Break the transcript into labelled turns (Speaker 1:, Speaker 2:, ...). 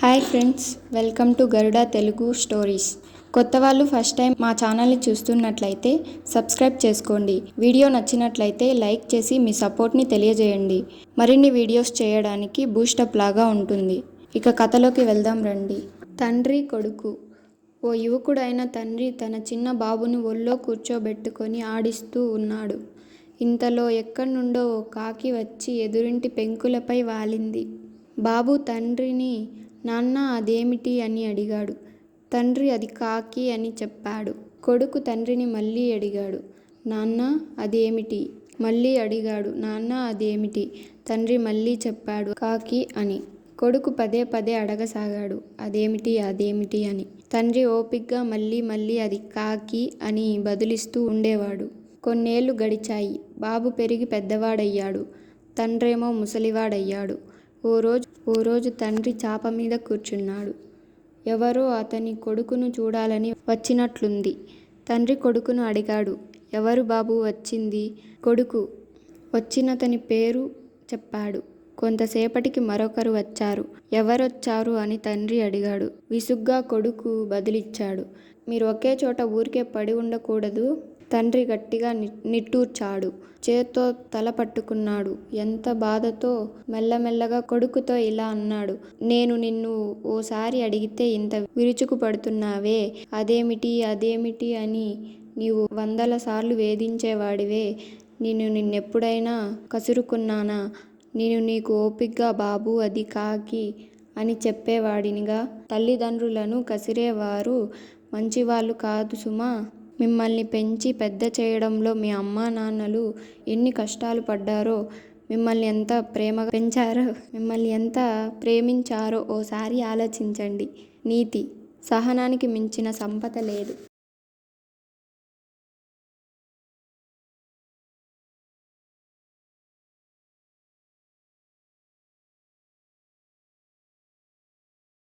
Speaker 1: Hi friends welcome to Garuda Telugu stories. కొత్త వాళ్ళు first time మా ఛానల్ని చూస్తున్నట్లయితే సబ్స్క్రైబ్ చేసుకోండి. వీడియో నచ్చినట్లయితే లైక్ చేసి మీ సపోర్ట్ని తెలియజేయండి. మరిన్ని వీడియోస్ చేయడానికి బూస్టప్ లాగా ఉంటుంది. ఇక కథలోకి వెళ్దాం రండి. తండ్రి కొడుకు. ఓ యువకుడైన తండ్రి తన చిన్న బాబుని ఒళ్ళో కూర్చోబెట్టుకొని ఆడిస్తూ ఉన్నాడు. ఇంతలో ఎక్కడి నుండో ఓ కాకి వచ్చి ఎదురింటి పెంకులపై వాలింది. బాబు తండ్రిని నాన్న అదేమిటి అని అడిగాడు. తండ్రి అది కాకి అని చెప్పాడు. కొడుకు తండ్రిని మళ్ళీ అడిగాడు. నాన్న అదేమిటి? మళ్ళీ అడిగాడు. నాన్న అదేమిటి? తండ్రి మళ్ళీ చెప్పాడు. కాకి అని. కొడుకు పదే పదే అడగసాగాడు. అదేమిటి అదేమిటి అని. తండ్రి ఓపిగ్గా మళ్ళీ మళ్ళీ అది కాకి అని బదులిస్తూ ఉండేవాడు. కొన్నేళ్ళు గడిచాయి. బాబు పెరిగి పెద్దవాడయ్యాడు. తండ్రేమో ముసలివాడయ్యాడు. ఓ రోజు ఓ రోజు తండ్రి చాప మీద కూర్చున్నాడు. ఎవరో అతని కొడుకును చూడాలని వచ్చినట్లుంది. తండ్రి కొడుకును అడిగాడు ఎవరు బాబు వచ్చింది? కొడుకు వచ్చినతని పేరు చెప్పాడు. కొంతసేపటికి మరొకరు వచ్చారు. ఎవరొచ్చారు అని తండ్రి అడిగాడు. విసుగ్గా కొడుకు బదులిచ్చాడు. మీరు ఒకే చోట ఊరికే పడి ఉండకూడదు. తండ్రి గట్టిగా ని నిట్టూర్చాడు. చేత్తో తల పట్టుకున్నాడు. ఎంత బాధతో మెల్లమెల్లగా కొడుకుతో ఇలా అన్నాడు. నేను నిన్ను ఓసారి అడిగితే ఇంత విరుచుకు పడుతున్నావే అదేమిటి అదేమిటి అని నీవు వందల సార్లు వేధించేవాడివే. నేను నిన్నెప్పుడైనా కసురుకున్నానా? నేను నీకు ఓపిగ్గా బాబు అది కాకి అని చెప్పేవాడినిగా. తల్లిదండ్రులను కసిరేవారు మంచివాళ్ళు కాదు సుమా. మిమ్మల్ని పెంచి పెద్ద చేయడంలో మీ అమ్మా నాన్నలు ఎన్ని కష్టాలు పడ్డారో మిమ్మల్ని ఎంత ప్రేమగా పెంచారో మిమ్మల్ని ఎంత ప్రేమించారో ఓసారి ఆలోచించండి. నీతి సహనానికి మించిన సంపద లేదు.